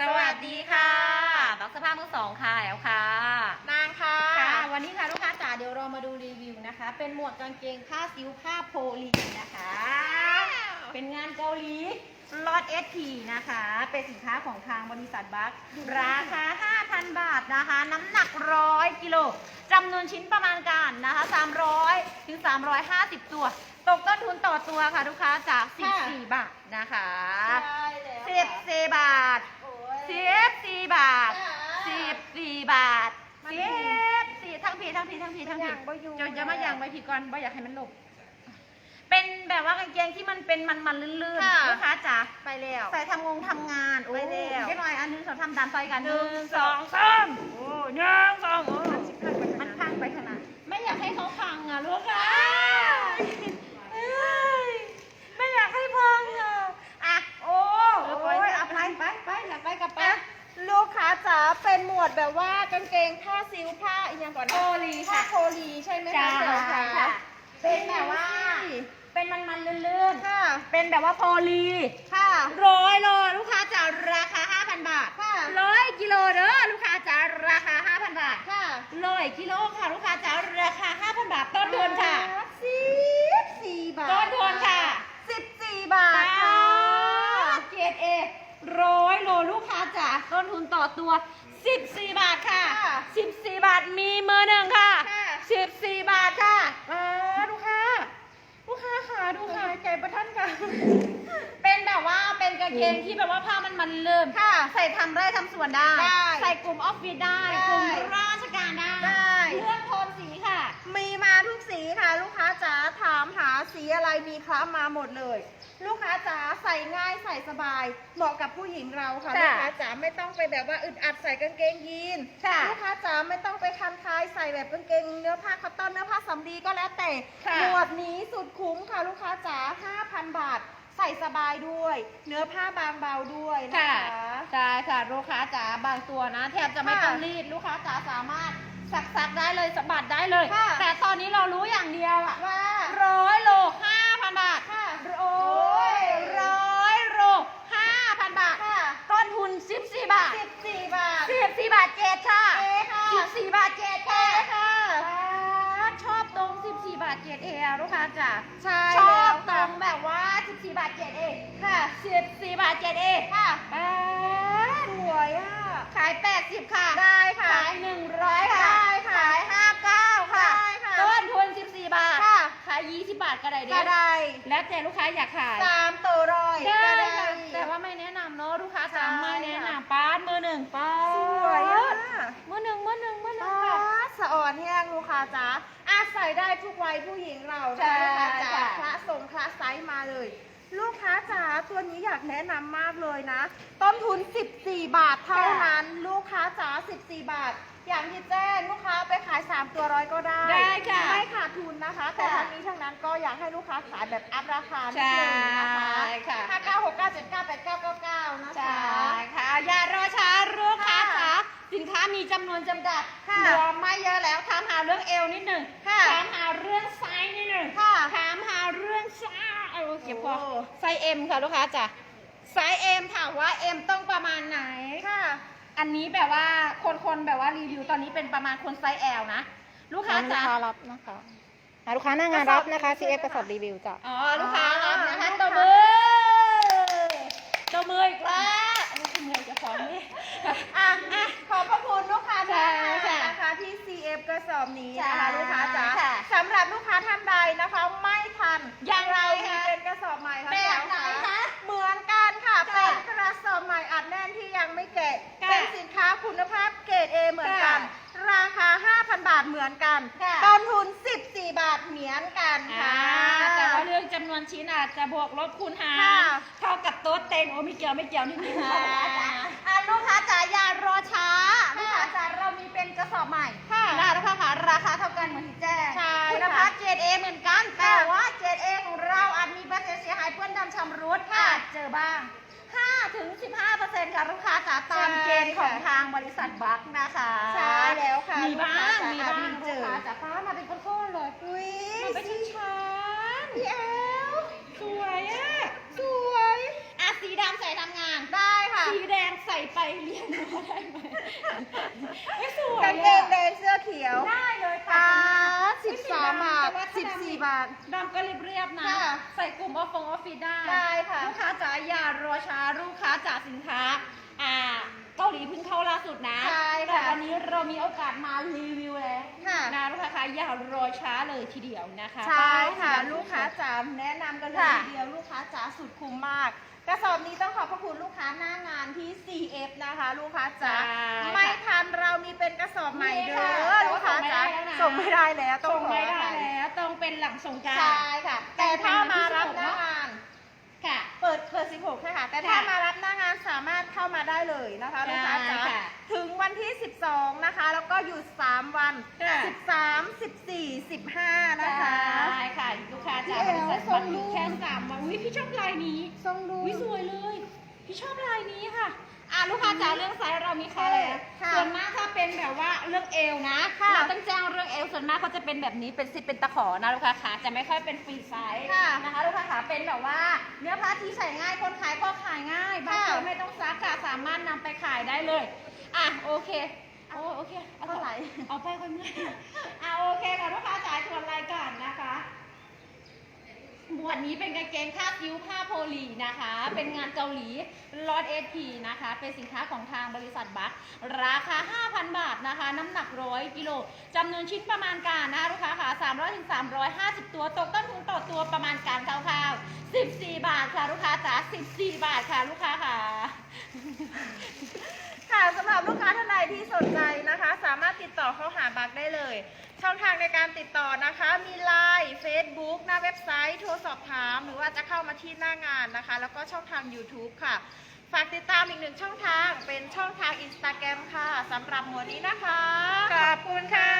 สวัสดีค่ะบักสภาพมือสองค่ะแอลค่ะ นางค่ะ ค่ะ วันนี้ค่ะลูกค้าจ๋าเดี๋ยวเรามาดูรีวิวนะคะ เป็นหมวดกางเกงผ้าซิวผ้าโพลีนะคะ เป็นงานเกาหลีลอดเอทีนะคะ เป็นสินค้าของทางบริษัทบัคราคา 5,000 บาทนะคะ น้ำหนักร้อยกิโลจำนวนชิ้นประมาณการนะคะ 300 ถึง 350 ตัว ตกต้นทุนต่อตัวค่ะลูกค้าจาก 14 บาทนะคะ ใช่แล้วสิบสี่บาทโอ้ย สิบสี่บาทอ่าสิบสี่บาทมันสิบสี่ทั้งพีทั้งพีทั้งพีทั้งพีย่างบ่อยู่ จะจะมาอย่างไว้พีก่อนบ่อยากให้มันหลบเป็นแบบว่ากางเกงที่มันเป็นมันๆลื่นค่ะ ๆลูกค้าจ๋าไปแล้ว ใส่ทำงงทำงานโอ้ไปแล้วเรียบร้อยอันหนึงสองทำตามซอยกันหนึ่งสองสามโอ้หนึ่งสองโอ้มันพังไปขนาดไม่อยากให้เขาพังอะลูกค้าเอ้ยไม่อยากให้พังอะอะโอ้ โอ้ โอ้ ย ย เอา เอา ไป ไป ไปไปอย่าไปกับไป อะ ลูกค้าจ๋าเป็นหมวดแบบว่ากางเกงผ้าซิวผ้าอีกอย่างก่อนนะโพลีผ้าค่ะโพลีใช่ไหมจ้าคะเดี๋ยวค่ะค่ะ เป็นแบบว่า เป็นมันๆลื่นค่ะ ๆ เป็นแบบว่าโพลีค่ะร้อยโลลูกค้าจะราคา 5,000 บาทค่ะ ร้อยกิโลเด้อลูกค้าจะราคา 5,000 บาทค่ะร้อยกิโลค่ะลูกค้าจะราคา 5,000 บาทต้นทุนค่ะ สิบสี่บาทต้นทุนค่ะ สิบสี่บาทค่ะ เกรดเอร้อยโลลูกค้าจ๋าต้นทุนต่อตัว 14 บาทค่ะ ค่ะ 14 บาทมีมือหนึ่งค่ะ ค่ะ14บาทค่ะอ่าลูกค้า ลูกค้าค่ะดูค่ะใจประท่านค่ะ เป็นแบบว่าเป็นกางเกงที่แบบว่าผ้ามันมันเริ่มค่ะ ใส่ทำไร่ทำสวนได้ ได้ใส่กลุ่มออฟฟิศได้ ได้กลุ่มราชการได้ได้เลือกโทนสีค่ะ มีมาทุกสีค่ะ ลูกค้าจ๋าถามหา สีอะไรมีคล้ามาหมดเลย ลูกค้าจ๋าใส่ง่ายใส่สบาย เหมาะกับผู้หญิงเราค่ะค่ะลูกค้าจ๋าไม่ต้องไปแบบว่าอึดอัดใส่กางเกงยีนค่ะลูกค้าจ๋าไม่ต้องไปคันคายใส่แบบกางเกงเนื้อผ้าคอตตอนเนื้อผ้าสำลีก็แล้วแต่ค่ะ หมวดนี้สุดคุ้มค่ะลูกค้าจ๋า5,000 บาท ใส่สบายด้วย เนื้อผ้าบางเบาด้วยนะค่ะ คะ ใช่ค่ะ ลูกค้าจ๋าบางตัวนะ แทบจะไม่ค่ะต้องรีด ลูกค้าจ๋าสามารถสักสักๆได้เลยสะบัดได้เลย ค่ะ แต่ตอนนี้เรารู้อย่างเดียวอะ ว่า ร้อยโลห้าพันบาทค่ะโอ้ยร้อยโลห้าพันบาทค่ะ ต้นทุนสิบสี่บาท14บาทสิบสี่บาทเจ็ดค่ะเอค่ะสิบสี่บาทเจ็ดเอค่ะค่ะชอบตรงสิบสี่บาทเจ็ดเอลูกค้าจ๋าใช่ชอบแล้วตรค่ะงแบบว่าสิบสี่บาทเจ็ดเอค่ะสิบสี่บาทเจ็ดเอค่ะป๊าดสวยอะขายแปดสิบค่ะได้ค่ะขายหนึ่งร้อยค่ะได้ค่ะ ยยี่สิบบาทก็ได้เด้ก็ได้แล้วแต่ลูกค้าอยากขายสามตัวร้อยได้ก็ได้ค่ะแต่ว่าไม่แนะนำเนาะลูกค้าใช่สามไม่แนะนำป้าดมือหนึ่งป้าดสวยอะมือหนึ่งมือหนึ่งมือหนึ่งป้าค่ะสะอ่อนแห้งลูกค้าจ๋าอาใส่ได้ทุกวัยผู้หญิงเราใช่นะคะลูกค้าจ๋าค่ะคละส่งคละไซส์มาเลย ลูกค้าจ๋าตัวนี้อยากแนะนำมากเลยนะ ต้นทุน 14 บาทเท่านั้น ลูกค้าจ๋า14 บาท อย่างที่แจ้งลูกค้าไป ขาย 3 ตัวร้อยก็ได้ได้ค่ะไม่ขาดทุนนะคะ แต่ค่ะ ทั้งนี้ทั้งนั้นก็อยากให้ลูกค้าขายแบบอัพราคานิดใช่นึงนะคะค่ะห้าเก้าหกเก้าเจ็ดเก้าแปดเก้าเก้าเก้านะใช่คะ ค่ะ อย่ารอช้าลูกค้าค่ะจ๋าสินค้ามีจำนวนจำกัดค่ะเหลือไม่เยอะแล้วถามหาเรื่องเอวนิดหนึ่งค่ะ ถามหาเรื่องไซส์นิดหนึ่ง ค่ะ ถามหาเรื่องไซส์เอาเก็บพอโอ้ไซส์เอ็มค่ะลูกค้าจ๋าไซส์เอ็มถามว่าเอ็มต้องประมาณไหนค่ะ อันนี้แบบว่าคนๆแบบว่ารีวิวตอนนี้เป็นประมาณคนไซส์ L นะ ลูกค้าลูกจ๋า ค้ารับนะคะอ่าลูกค้าหน้างานรับนะคะ CF กระสอบรีวิวจ้ะ อ๋อ ลูกค้ารับนะคะอ๋อตัวมือตัวมืออีกแล้วโอ้ยเหนื่อยจะฟ้องนี่ อะอะขอบพระคุณลูกค้าใช่ท่านค่ะนะคะที่ CF กระสอบนี้นะใช่คะลูกค้าจ๋าค่ะสำหรับลูกค้าท่านใดนะคะ ไม่ทันยังไงเรามีคะ เป็นกระสอบใหม่ค่ะแบบไหนแถวคะ อนกันค่ะต้นทุน 14 บาทเหมือนกันอ่าค่ะ แต่ว่าเรื่องจำนวนชิ้นอาจจะบวกลบคูณหารค่ะเท่ากับโต๊ะเต็งโอ้ไม่เกี่ยวไม่เกี่ยวนิดนึงอ่าอ่าลูกค้าจ๋าอย่ารอช้าลูกค้าจ๋าเรามีเป็นกระสอบใหม่ค่ะนะลูกค้าค่ะราคาเท่ากันเหมือนที่แจ้งใช่คุณค่ะภาพเกรดเอเหมือนกันค่ะแต่ว่าเกรดเอของเราอาจมีเปอร์เซ็นต์เสียหายเปื้อนดำชำรุดค่ะอาจเจอบ้าง5 ถึง 15เปอร์เซ็นต์ค่ะลูกค้าจ๋าตามใช่เกณฑ์ของค่ะทางบริษัทบัคนะคะ ใช่แล้วค่ะมีบ้างลูมีกค้าจ๋าบ้างมีเจลูกอค้าจ๋าฟ้ามาเป็นก้อนๆเลยอุ้ย มันเป็นชั้นๆ พี่แอล สวยอะ สวย อะสีดำใส่ทำงาน ได้ค่ะ สีแดงใส่ไปเรียนรู้ได้ไหมไม่สวย กางเกงแดงเสื้อเขียว ได้เลย อ่า ค่ะ สิบสามบาท สิบสี่บาท ดำก็เรียบๆนะ ค่ะใส่กลุ่มออฟฟงออฟฟิศได้ได้ค่ะ ลูกค้าจ๋าอย่ารอช้าลูกค้าจ๋าสินค้า อ่าเกาหลีเพิ่งเข้าล่าสุดนะ ใช่แต่ค่ะ วันนี้เรามีโอกาสมารีวิวแล้วค่ะ นะลูกค้าคะอย่ารอช้าเลยทีเดียวนะคะใช่ค่ะป้ายสีดำ ลูกค้าจ๋าแนะนำกันเลยค่ะ ทีเดียวลูกค้าจ๋าสุดคุ้มมาก กระสอบนี้ต้องขอบพระคุณลูกค้าหน้างานที่ CF นะคะ ลูกค้าจ๋าใช่ค่ะไม่ทันเรามีเป็นกระสอบใหม่เด้นี่อค่ะแต่ลูว่ากค้าจ๋าส่ส่งงไม่ไม่ได้ได้แล้แล้ววต้องส่งขอไม่อได้ภัยแล้ว ต้องเป็นหลังสงกราร ใช่ค่ะ แต่ถ้ามารับหน้างาน ค่ะ เปิดเปิด 16ใช่ค่ะแต่ถ้าค่ะมารับหน้างานสามารถเข้ามาได้เลยนะคะลูกค้าจ๋าได้ค่ะถึงวันที่ 12 นะคะ แล้วก็หยุด 3 วัน ค่ะ 13 14 15 นะคะ ใช่ค่ะ ลูกค้าจ๋าพี่บเอ๋ริษัทส่บังตรรูป แค่สามวันวิพี่ชอบลายนี้ ทรงดูวิสวยเลย พี่ชอบลายนี้ค่ะ อะลูกค้าจ๋าเรื่องไซส์เรามีขายแล้วค่ะส่วนมากถ้าเป็นแบบว่าเรื่องเอวนะค่ะเราต้องแจ้งเรื่องเอวส่วนมากเขาจะเป็นแบบนี้เป็นซิปเป็นตะขอนะลูกค้าขาจะไม่ค่อยเป็นฟรีไซส์ค่ะนะคะลูกค้าขาเป็นแบบว่า เนื้อผ้าที่ใส่ง่ายคนขายก็ขายง่ายบางคนค่ะไม่ต้องซักค่ะสามารถนำไปขายได้เลยอะโอเคโอ้โอเคเอาเท่าไหร่เอาไปคนเมื่อยอะโอเคค่ะลูกค้าจ๋าชวนรายก่อนนะคะ หมวดนี้เป็นกางเกงคาคิ้วผ้าโพลีนะคะ เป็นงานเกาหลีลอตเอทีนะคะ เป็นสินค้าของทางบริษัทบัคราคา 5,000 บาทนะคะ น้ำหนักร้อยกิโลจำนวนชิ้นประมาณการนะคะลูกค้าค่ะ300ถึง350 ตัว ตกต้นทุนต่อตัวประมาณการคร่าวๆ14 บาทค่ะลูกค้าจ๋า14 บาทค่ะลูกค้าค่ะค่ะสำหรับลูกค้าท่านใดที่สนใจนะคะ สามารถติดต่อเข้าหาบักได้เลย ช่องทางในการติดต่อนะคะมี Line Facebook หน้าเว็บไซต์โทรสอบถาม หรือว่าจะเข้ามาที่หน้างานนะคะ แล้วก็ช่องทาง YouTube ค่ะ ฝากติดตามอีกหนึ่งช่องทางเป็นช่องทาง Instagram ค่ะสำหรับหมวดนี้นะคะ ขอบคุณค่ะ